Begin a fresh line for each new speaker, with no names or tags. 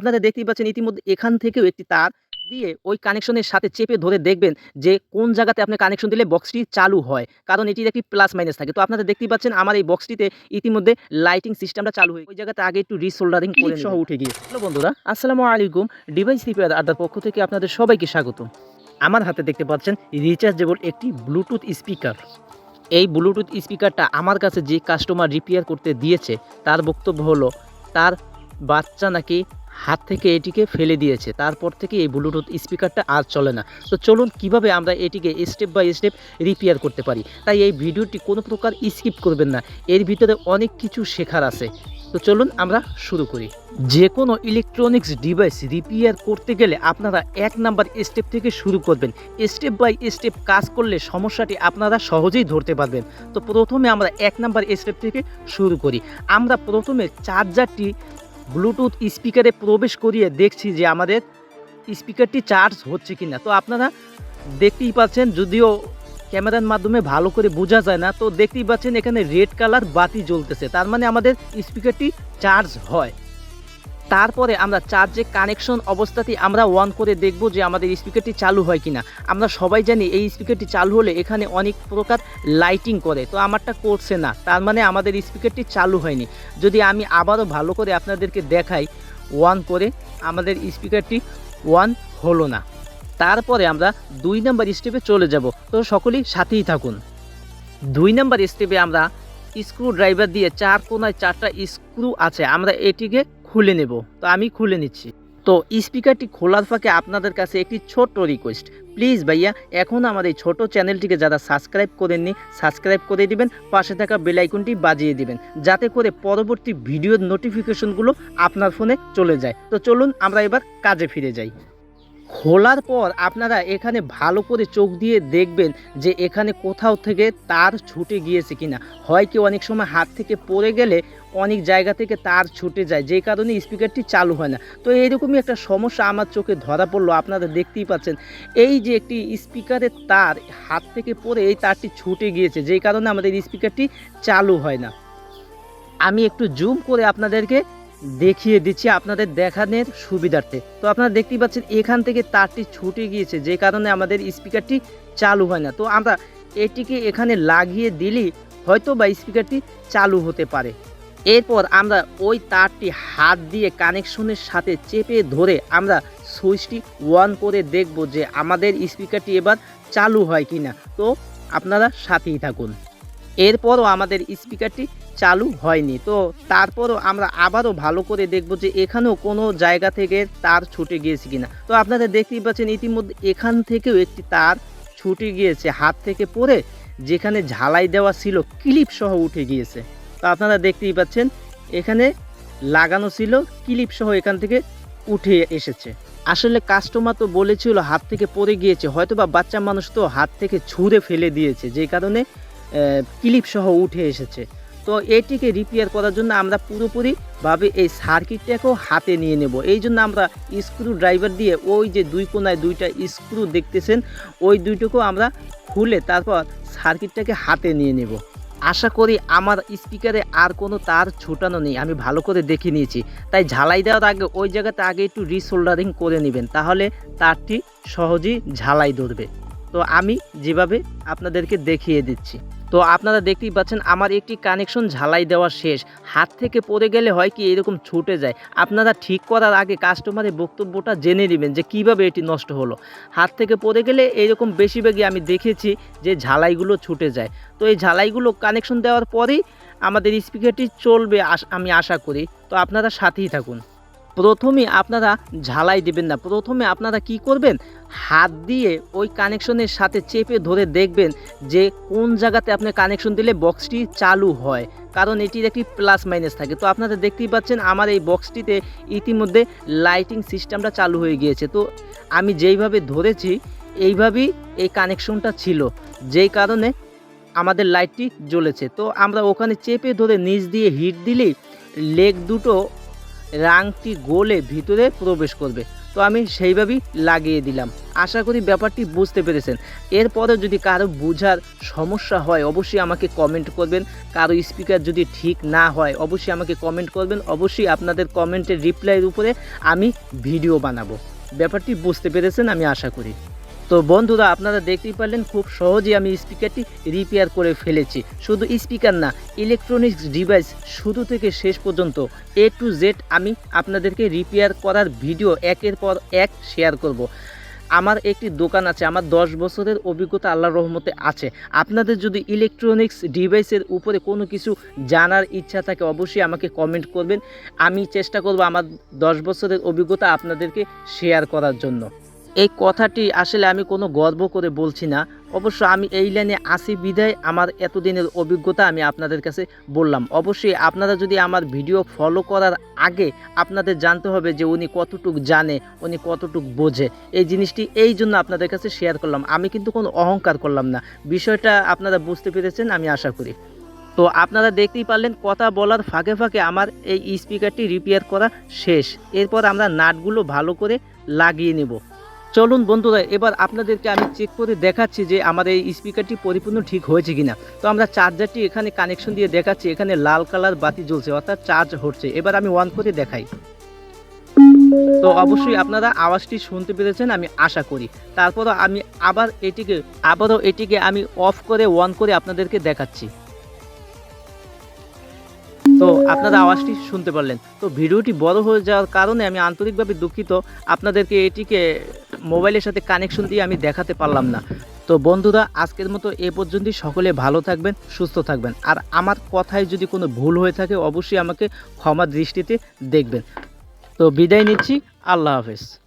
আপনারা দেখতেই পাচ্ছেন ইতিমধ্যে এখান থেকেও একটি তার দিয়ে ওই কানেকশনের সাথে চেপে ধরে দেখবেন যে কোন জায়গাতে আপনি কানেকশন দিলে বক্সটি চালু হয়। কারণ এটির একটি প্লাস মাইনাস থাকে। তো আপনারা দেখতেই পাচ্ছেন আমার এই বক্সটিতে ইতিমধ্যে লাইটিং সিস্টেমটা চালু হয়ে ওই জায়গাতে আগে একটু রিসোল্ডারিং করে সহ উঠে গিয়ে হ্যালো বন্ধুরা আসসালামু আলাইকুম। ডিভাইস রিপেয়ার আড্ডার পক্ষ থেকে আপনাদের সবাইকে স্বাগত। আমার হাতে দেখতে পাচ্ছেন রিচার্জেবল একটি ব্লুটুথ স্পিকার এই ব্লুটুথ স্পিকারটা আমার কাছে যে কাস্টমার রিপেয়ার করতে দিয়েছে তার বক্তব্য হলো তার বাচ্চা নাকি হাত থেকে এটিকে ফেলে দিয়েছে। তারপর থেকে এই ব্লুটুথ স্পিকারটা আর চলে না। তো চলুন কীভাবে আমরা এটিকে স্টেপ বাই স্টেপ রিপেয়ার করতে পারি। তাই এই ভিডিওটি কোনো প্রকার স্কিপ করবেন না। এর ভিতরে অনেক কিছু শেখার আছে। তো চলুন আমরা শুরু করি। যে কোনো ইলেকট্রনিক্স ডিভাইস রিপেয়ার করতে গেলে আপনারা এক নাম্বার স্টেপ থেকে শুরু করবেন। স্টেপ বাই স্টেপ কাজ করলে সমস্যাটি আপনারা সহজেই ধরতে পারবেন। তো প্রথমে আমরা এক নাম্বার স্টেপ থেকে শুরু করি। আমরা প্রথমে চার্জারটি ব্লুটুথ স্পিকারে প্রবেশ করিয়ে দেখছি যে আমাদের স্পিকারটি চার্জ হচ্ছে কি না তো আপনারা দেখতেই পাচ্ছেন, যদিও ক্যামেরার মাধ্যমে ভালো করে বোঝা যায় না, তো দেখতেই পাচ্ছেন এখানে রেড কালার বাতি জ্বলতেছে। তার মানে আমাদের স্পিকারটি চার্জ হয়। তারপরে আমরা চার্জে কানেকশন অবস্থাতেই আমরা অন করে দেখব যে আমাদের স্পিকারটি চালু হয় কিনা। আমরা সবাই জানি এই স্পিকারটি চালু হলে এখানে অনেক প্রকার লাইটিং করে, তো আমারটা করছে না। তার মানে আমাদের স্পিকারটি চালু হয়নি। যদি আমি আবারও ভালো করে আপনাদেরকে দেখাই ওয়ান করে আমাদের স্পিকারটি ওয়ান হলো না। তারপরে আমরা দুই নাম্বার স্টেপে চলে যাব। তো সকলেই সাথেই থাকুন। দুই নাম্বার স্টেপে আমরা স্ক্রু ড্রাইভার দিয়ে চার কোনায় চারটা স্ক্রু আছে। আমরা এটিকে খুলে নেব। তো আমি খুলে নিচ্ছি। তো স্পিকারটি খোলার ফাঁকে আপনাদের কাছে একটি ছোট্ট রিকোয়েস্ট প্লিজ ভাইয়া, এখন আমার এই ছোটো চ্যানেলটিকে যারা সাবস্ক্রাইব করেননি সাবস্ক্রাইব করে দিবেন, পাশে থাকা বেলাইকনটি বাজিয়ে দিবেন, যাতে করে পরবর্তী ভিডিওর নোটিফিকেশনগুলো আপনার ফোনে চলে যায়। তো চলুন আমরা এবার কাজে ফিরে যাই। খোলার পর আপনারা এখানে ভালো করে চোখ দিয়ে দেখবেন যে এখানে কোথাও থেকে তার ছুটে গিয়েছে কিনা। হয় কি অনেক সময় হাত থেকে পড়ে গেলে অনেক জায়গা থেকে তার ছুটে যায় যেই কারণে স্পিকারটি চালু হয় না। তো এইরকমই একটা সমস্যা আমার চোখে ধরা পড়ল, আপনারা দেখতেই পাচ্ছেন। এই যে একটি স্পিকারের তার হাত থেকে পড়ে এই তারটি ছুটে গিয়েছে যেই কারণে আমাদের স্পিকারটি চালু হয় না। আমি একটু জুম করে আপনাদেরকে দেখিয়ে দিচ্ছি আপনাদের দেখানোর সুবিধার্থে। তো আপনারা দেখতেই পাচ্ছেন, এখান থেকে তারটি ছুটে গিয়েছে, যে কারণে আমাদের স্পিকারটি চালু হয় না। তো আমরা এটিকে এখানে লাগিয়ে দিলেই হয়তো বা স্পিকারটি চালু হতে পারে। এরপর আমরা ওই তারটি হাত দিয়ে কানেকশনের সাথে চেপে ধরে আমরা সুইচটি অন করে দেখব যে আমাদের স্পিকারটি এবার চালু হয় কি না তো আপনারা সাথেই থাকুন। এরপরও আমাদের স্পিকারটি চালু হয়নি। তো তারপরও আমরা আবারও ভালো করে দেখব যে এখানেও কোনো জায়গা থেকে তার ছুটে গিয়েছে কিনা। তো আপনারা দেখতেই পাচ্ছেন ইতিমধ্যে এখান থেকেও একটি তার ছুটে গিয়েছে। হাত থেকে পড়ে যেখানে ঝালাই দেওয়া ছিল, ক্লিপ সহ উঠে গিয়েছে। তো আপনারা দেখতেই পাচ্ছেন এখানে লাগানো ছিল, ক্লিপ সহ এখান থেকে উঠে এসেছে। আসলে কাস্টমার তো বলেছিল হাত থেকে পড়ে গিয়েছে হয়তো বা বাচ্চা মানুষ তো হাত থেকে ছুঁড়ে ফেলে দিয়েছে, যে কারণে ক্লিপ সহ উঠে এসেছে। তো এটিকে রিপেয়ার করার জন্য আমরা পুরোপুরিভাবে এই সার্কিটটাকেও হাতে নিয়ে নেব। এই জন্য আমরা স্ক্রু ড্রাইভার দিয়ে ওই যে দুই কোনায় দুইটা স্ক্রু দেখতেছেন, ওই দুইটুকু আমরা খুলে তারপর সার্কিটটাকে হাতে নিয়ে নেব। আশা করি আমার স্পিকারে আর কোনো তার ছোটানো নেই, আমি ভালো করে দেখে নিয়েছি। তাই ঝালাই দেওয়ার আগে ওই জায়গাতে আগে একটু রিসোল্ডারিং করে নেবেন, তাহলে তারটি সহজেই ঝালাই ধরবে। তো আমি যেভাবে আপনাদেরকে দেখিয়ে দিচ্ছি। তো আপনারা দেখতেই পাচ্ছেন আমার একটি কানেকশন ঝালাই দেওয়া শেষ। হাত থেকে পড়ে গেলে হয় কি এরকম ছুটে যায়। আপনারা ঠিক করার আগে কাস্টমারের বক্তব্যটা জেনে নেবেন যে কীভাবে এটি নষ্ট হলো। হাত থেকে পড়ে গেলে এরকম বেশিরভাগই আমি দেখেছি যে ঝালাইগুলো ছুটে যায়। তো এই ঝালাইগুলো কানেকশন দেওয়ার পরেই আমাদের স্পিকারটি চলবে আমি আশা করি। তো আপনারা সাথেই থাকুন। প্রথমে আপনারা ঝালাই দেবেন না। প্রথমে আপনারা কি করবেন? হাত দিয়ে ওই কানেকশনের সাথে চেপে ধরে দেখবেন যে কোন জায়গাতে আপনি কানেকশন দিলে বক্সটি চালু হয়। কারণ এটির একটি প্লাস মাইনাস থাকে। তো আপনারা দেখতেই পাচ্ছেন আমার এই বক্সটিতে ইতিমধ্যে লাইটিং সিস্টেমটা চালু হয়ে গিয়েছে। তো আমি যেইভাবে ধরেছি, এইভাবেই এই কানেকশনটা ছিল। যেই কারণে আমাদের লাইটটি জ্বলেছে। তো আমরা ওখানে চেপে ধরে নিচ দিয়ে হিট দিলেই লেগ দুটো রাংটি গোলে ভিতরে প্রবেশ করবে। তো আমি সেইভাবেই লাগিয়ে দিলাম। আশা করি ব্যাপারটি বুঝতে পেরেছেন। এরপরে যদি কারও বোঝার সমস্যা হয়, অবশ্যই আমাকে কমেন্ট করবেন। কারও স্পিকার যদি ঠিক না হয়, অবশ্যই আমাকে কমেন্ট করবেন। অবশ্যই আপনাদের কমেন্টের রিপ্লাইয়ের উপরে আমি ভিডিও বানাবো। ব্যাপারটি বুঝতে পেরেছেন, আমি আশা করি। তো বন্ধুরা, আপনারা দেখতেই পারলেন খুব সহজেই আমি স্পিকারটি রিপেয়ার করে ফেলেছি। শুধু স্পিকার না ইলেকট্রনিক্স ডিভাইস শুরু থেকে শেষ পর্যন্ত এ টু জেড আমি আপনাদেরকে রিপেয়ার করার ভিডিও একের পর এক শেয়ার করব। আমার একটি দোকান আছে, আমার দশ বছরের অভিজ্ঞতা আল্লাহর রহমতে আছে। আপনাদের যদি ইলেকট্রনিক্স ডিভাইসের উপরে কোনো কিছু জানার ইচ্ছা থাকে, অবশ্যই আমাকে কমেন্ট করবেন। আমি চেষ্টা করব আমার দশ বছরের অভিজ্ঞতা আপনাদেরকে শেয়ার করার জন্য। এই কথাটি আসলে আমি কোনো গর্ব করে বলছি না। অবশ্য আমি এই লাইনে আসি বিদায় আমার এতদিনের অভিজ্ঞতা আমি আপনাদের কাছে বললাম। অবশ্যই আপনারা যদি আমার ভিডিও ফলো করার আগে আপনাদের জানতে হবে যে উনি কতটুক জানে, উনি কতটুক বোঝে। এই জিনিসটি এই জন্য আপনাদের কাছে শেয়ার করলাম। আমি কিন্তু কোনো অহংকার করলাম না। বিষয়টা আপনারা বুঝতে পেরেছেন, আমি আশা করি। তো আপনারা দেখতেই পারলেন, কথা বলার ফাঁকে ফাঁকে আমার এই স্পিকারটি রিপেয়ার করা শেষ। এরপর আমরা নাটগুলো ভালো করে লাগিয়ে নেব। চলুন বন্ধুরা, এবার আপনাদেরকে আমি চেক করে দেখাচ্ছি যে আমার এই স্পিকারটি পরিপূর্ণ ঠিক হয়েছে কিনা। তো আমরা চার্জারটি এখানে কানেকশন দিয়ে দেখাচ্ছি, এখানে লাল কালার বাতি জ্বলছে, অর্থাৎ চার্জ হচ্ছে। এবার আমি অন করে দেখাই। তো অবশ্যই আপনারা আওয়াজটি শুনতে পেরেছেন, আমি আশা করি। তারপরও আমি আবার এটিকে, আবারও এটিকে আমি অফ করে অন করে আপনাদেরকে দেখাচ্ছি। তো আপনারা আওয়াজটি শুনতে পারলেন। তো ভিডিওটি বড় হয়ে যাওয়ার কারণে আমি আন্তরিকভাবে দুঃখিত। আপনাদেরকে এটিকে মোবাইলের সাথে কানেকশন দিয়ে আমি দেখাতে পারলাম না। তো বন্ধুরা, আজকের মতো এ পর্যন্তই। সকলে ভালো থাকবেন, সুস্থ থাকবেন। আর আমার কথায় যদি কোনো ভুল হয়ে থাকে, অবশ্যই আমাকে ক্ষমা দৃষ্টিতে দেখবেন। তো বিদায় নিচ্ছি। আল্লাহ হাফেজ।